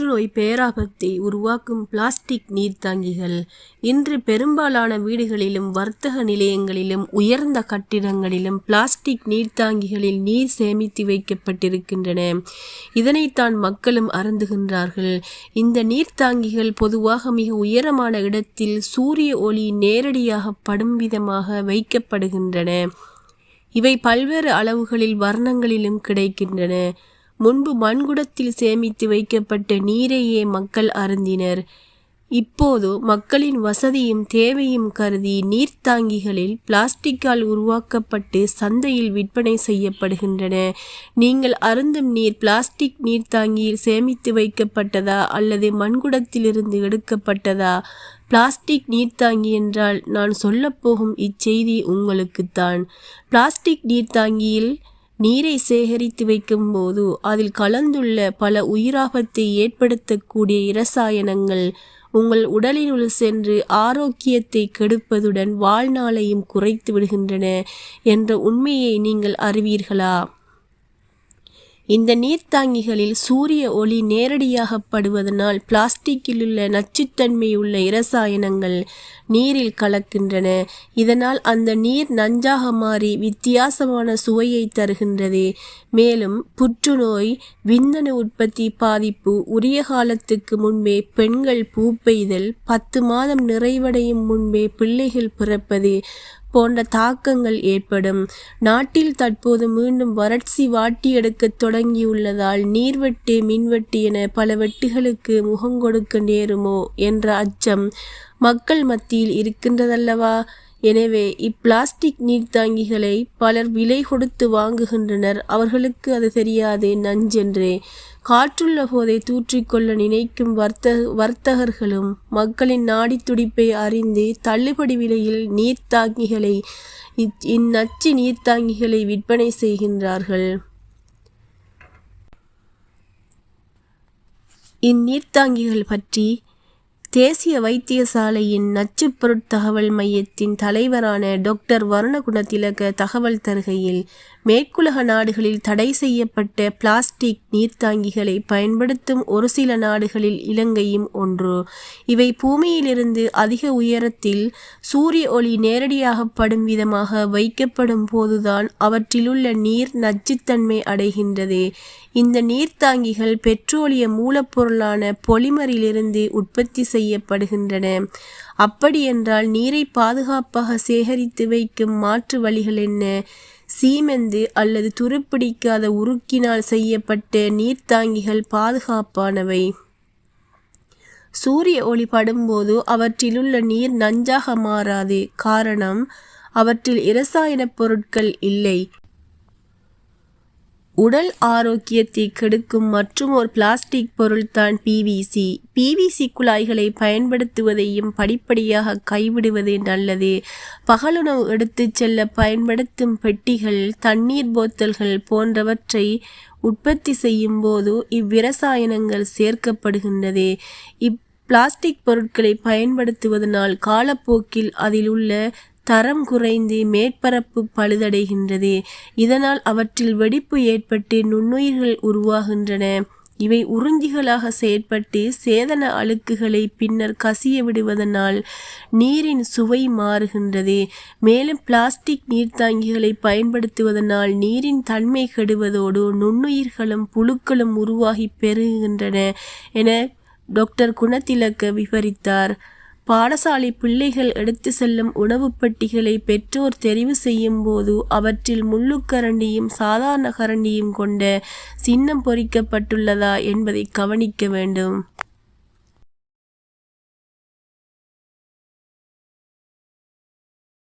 புற்றுநோய் பேராபத்தை உருவாக்கும் பிளாஸ்டிக் நீர்த்தாங்கிகள். இன்று பெரும்பாலான வீடுகளிலும் வர்த்தக நிலையங்களிலும் உயர்ந்த கட்டிடங்களிலும் பிளாஸ்டிக் நீர்த்தாங்கிகளில் நீர் சேமித்து வைக்கப்பட்டிருக்கின்றன. இதனைத்தான் மக்களும் அருந்துகின்றார்கள். இந்த நீர்த்தாங்கிகள் பொதுவாக மிக உயரமான இடத்தில் சூரிய ஒளி நேரடியாக படும் விதமாக வைக்கப்படுகின்றன. இவை பல்வேறு அளவுகளில் வர்ணங்களிலும் கிடைக்கின்றன. முன்பு மண்குடத்தில் சேமித்து வைக்கப்பட்ட நீரையே மக்கள் அருந்தினர். இப்போது மக்களின் வசதியும் தேவையும் கருதி நீர்த்தாங்கிகளில் பிளாஸ்டிக்கால் உருவாக்கப்பட்டு சந்தையில் விற்பனை செய்யப்படுகின்றன. நீங்கள் அருந்தும் நீர் பிளாஸ்டிக் நீர்த்தாங்கியில் சேமித்து வைக்கப்பட்டதா அல்லது மண்குடத்திலிருந்து எடுக்கப்பட்டதா? பிளாஸ்டிக் நீர்த்தாங்கி என்றால் நான் சொல்லப்போகும் இச்செய்தி உங்களுக்குத்தான். பிளாஸ்டிக் நீர்த்தாங்கியில் நீரை சேகரித்து வைக்கும்போது அதில் கலந்துள்ள பல உயிராபத்தை ஏற்படுத்தக்கூடிய இரசாயனங்கள் உங்கள் உடலினுள் சென்று ஆரோக்கியத்தை கெடுப்பதுடன் வாழ்நாளையும் குறைத்து விடுகின்றன என்ற உண்மையை நீங்கள் அறிவீர்களா? இந்த நீர்த்தாங்கிகளில் சூரிய ஒளி நேரடியாக படுவதனால் பிளாஸ்டிக்கில் உள்ள நச்சுத்தன்மையுள்ள இரசாயனங்கள் நீரில் கலக்கின்றன. இதனால் அந்த நீர் நஞ்சாக மாறி வித்தியாசமான சுவையை தருகின்றது. மேலும் புற்றுநோய் விந்தணு உற்பத்தி பாதிப்பு உரிய காலத்துக்கு முன்பே பெண்கள் பூ பெய்தல் பத்து மாதம் நிறைவடையும் முன்பே பிள்ளைகள் பிறப்பது போன்ற தாக்கங்கள் ஏற்படும். நாட்டில் தற்போது மீண்டும் வறட்சி வாட்டி எடுக்க தொடங்கியுள்ளதால் நீர்வெட்டு மின்வெட்டு என பல வெட்டுகளுக்கு முகங்கொடுக்க நேருமோ என்ற அச்சம் மக்கள் மத்தியில் இருக்கின்றதல்லவா? எனவே இப்பிளாஸ்டிக் நீர்த்தாங்கிகளை பலர் விலை கொடுத்து வாங்குகின்றனர். அவர்களுக்கு அது தெரியாது நஞ்சென்றே. காற்றுள்ள போதை தூற்றிக்கொள்ள நினைக்கும் வர்த்த வர்த்தகர்களும் மக்களின் நாடி துடிப்பை அறிந்து தள்ளுபடி விலையில் நீர்த்தாங்கிகளை இந்நச்சு நீர்த்தாங்கிகளை விற்பனை செய்கின்றார்கள். இந்நீர்த்தாங்கிகள் பற்றி தேசிய வைத்தியசாலையின் நச்சு பொருட்தகவல் மையத்தின் தலைவரான டாக்டர் வருணகுணதிலக தகவல் தருகையில் மேற்குலக நாடுகளில் தடை செய்யப்பட்ட பிளாஸ்டிக் நீர்த்தாங்கிகளை பயன்படுத்தும் ஒரு சில நாடுகளில் இலங்கையும் ஒன்று. இவை பூமியிலிருந்து அதிக உயரத்தில் சூரிய ஒளி நேரடியாக படும் விதமாக வைக்கப்படும் போதுதான் அவற்றிலுள்ள நீர் நச்சுத்தன்மை அடைகின்றது. இந்த நீர்த்தாங்கிகள் பெட்ரோலிய மூலப்பொருளான பொலிமரிலிருந்து உற்பத்தி செய்யப்படுகின்றன. அப்படியென்றால் நீரை பாதுகாப்பாக சேகரித்து வைக்கும் மாற்று வழிகள் என்ன? சீமெந்து அல்லது துருப்பிடிக்காத உருக்கினால் செய்யப்பட்ட நீர்த்தாங்கிகள் பாதுகாப்பானவை. சூரிய ஒளி படும்போது அவற்றிலுள்ள நீர் நஞ்சாக மாறாது. காரணம் அவற்றில் இரசாயன பொருட்கள் இல்லை. உடல் ஆரோக்கியத்தை கெடுக்கும் மற்றும் ஒரு பிளாஸ்டிக் பொருள்தான் பிவிசி பிவிசி குழாய்களை பயன்படுத்துவதையும் படிப்படியாக கைவிடுவது நல்லது. பகலுணவு எடுத்துச் செல்ல பயன்படுத்தும் பெட்டிகள் தண்ணீர் போத்தல்கள் போன்றவற்றை உற்பத்தி செய்யும் போது இவ்விரசாயனங்கள் சேர்க்கப்படுகின்றது. இப் பிளாஸ்டிக் பொருட்களை பயன்படுத்துவதனால் காலப்போக்கில் அதில் உள்ள தரம் குறைந்து மேற்பரப்பு பழுதடைகின்றது. இதனால் அவற்றில் வெடிப்பு ஏற்பட்டு நுண்ணுயிர்கள் உருவாகின்றன. இவை உறிஞ்சிகளாக செயற்பட்டு சேதன அழுக்குகளை பின்னர் கசிய விடுவதனால் நீரின் சுவை மாறுகின்றது. மேலும் பிளாஸ்டிக் நீர்த்தாங்கிகளை பயன்படுத்துவதனால் நீரின் தன்மை கெடுவதோடு நுண்ணுயிர்களும் புழுக்களும் உருவாகி பெருகுகின்றன என டாக்டர் குணத்திலக்க விவரித்தார். பாடசாலை பிள்ளைகள் எடுத்து செல்லும் உணவுப் பெட்டிகளை பெற்றோர் தெரிவு செய்யும் போது அவற்றில் முள்ளுக்கரண்டியும் சாதாரண கரண்டியும் கொண்ட சின்னம் பொறிக்கப்பட்டுள்ளதா என்பதை கவனிக்க வேண்டும்.